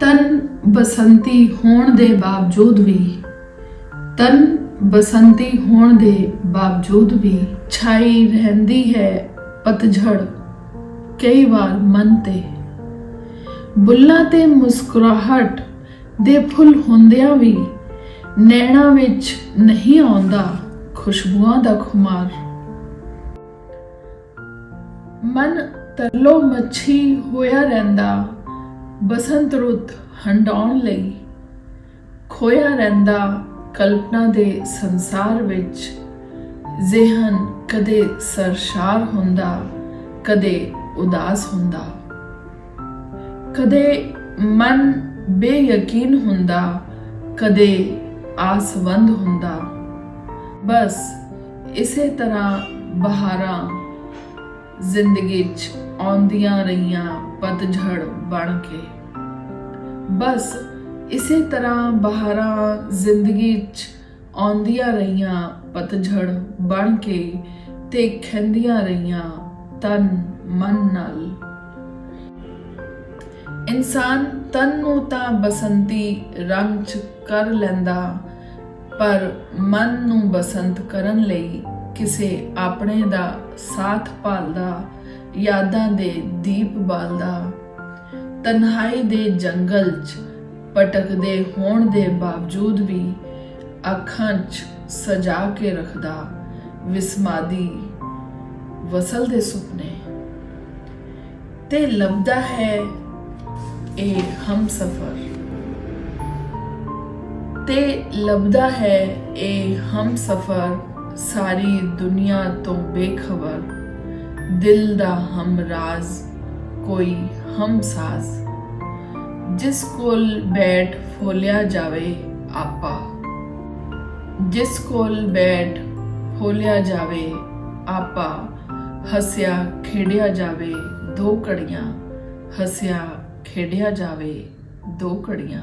ਤਨ ਬਸੰਤੀ ਹੋਣ ਦੇ ਬਾਵਜੂਦ ਵੀ, ਤਨ ਬਸੰਤੀ ਹੋਣ ਦੇ ਬਾਵਜੂਦ ਵੀ ਛਾਈ ਰਹਿੰਦੀ ਹੈ ਪਤਝੜ ਕਈ ਵਾਰ ਮਨ ਤੇ। ਬੁੱਲਾਂ ਤੇ ਮੁਸਕਰਾਹਟ ਦੇ ਫੁੱਲ ਹੁੰਦਿਆਂ ਵੀ ਨੈਣਾ ਵਿੱਚ ਨਹੀਂ ਆਉਂਦਾ ਖੁਸ਼ਬੂਆਂ ਦਾ ਖੁਮਾਰ। ਮਨ ਤਰਲੋ ਮੱਛੀ ਹੋਇਆ ਰਹਿੰਦਾ। ਬਸੰਤ ਰੁੱਤ ਹੰਡਾਉਣ ਲਈ ਖੋਇਆ ਰਹਿੰਦਾ ਕਲਪਨਾ ਦੇ ਸੰਸਾਰ ਵਿੱਚ। ਜ਼ਿਹਨ ਕਦੇ ਸਰਸ਼ਾਰ ਹੁੰਦਾ, ਕਦੇ ਉਦਾਸ ਹੁੰਦਾ। ਕਦੇ ਮਨ ਬੇਯਕੀਨ ਹੁੰਦਾ, ਕਦੇ ਆਸਵੰਦ ਹੁੰਦਾ। ਬਸ ਇਸੇ ਤਰ੍ਹਾਂ ਬਹਾਰਾਂ ਜ਼ਿੰਦਗੀ 'ਚ ਆਉਂਦੀਆਂ ਰਹੀਆਂ ਪਤਝੜ ਬਣ ਕੇ। ਬਸ ਇਸੇ ਤਰ੍ਹਾਂ ਬਹਾਰਾਂ ਜ਼ਿੰਦਗੀ 'ਚ ਆਉਂਦੀਆਂ ਰਹੀਆਂ ਪਤਝੜ ਬਣ ਕੇ ਤੇ ਖੰਦੀਆਂ ਰਹੀਆਂ ਤਨ ਮਨ ਨਾਲ। ਇਨਸਾਨ ਤਨ ਨੂੰ ਤਾਂ ਬਸੰਤੀ ਰੰਗ 'ਚ ਕਰ ਲੈਂਦਾ, ਪਰ ਮਨ ਨੂੰ ਬਸੰਤ ਕਰਨ ਲਈ ਕਿਸੇ ਆਪਣੇ ਦਾ ਸਾਥ ਭਾਲਦਾ ਯਾਦਾਂ ਦੇ ਦੀਪ ਬਾਲਦਾ ਤਨਹਾਈ ਦੇ ਜੰਗਲ 'ਚ ਭਟਕਦੇ ਹੋਣ ਦੇ ਬਾਵਜੂਦ ਵੀ ਅੱਖਾਂ 'ਚ ਸਜਾ ਕੇ ਰੱਖਦਾ ਵਿਸਮਾਦੀ ਵਸਲ ਦੇ ਸੁਪਨੇ। ਤੇ ਲੱਭਦਾ ਹੈ ਇਹ ਹਮਸਫਰ। ਤੇ ਲੱਭਦਾ ਹੈ ਇਹ ਹਮਸਫਰ ਸਾਰੀ ਦੁਨੀਆ ਤੋਂ ਬੇਖਬਰ। ਦਿਲ ਦਾ ਹਮਰਾਜ਼ ਕੋਈ ਹਮਸਾਜ਼ ਜਿਸ ਕੋਲ ਬੈਠ ਫੋਲਿਆ ਜਾਵੇ ਆਪਾ ਜਿਸ ਕੋਲ ਬੈਠ ਫੋਲਿਆ ਜਾਵੇ ਆਪਾ ਹੱਸਿਆ ਖੇਡਿਆ ਜਾਵੇ ਦੋ ਘੜੀਆਂ ਹੱਸਿਆ ਖੇਡਿਆ ਜਾਵੇ ਦੋ ਘੜੀਆਂ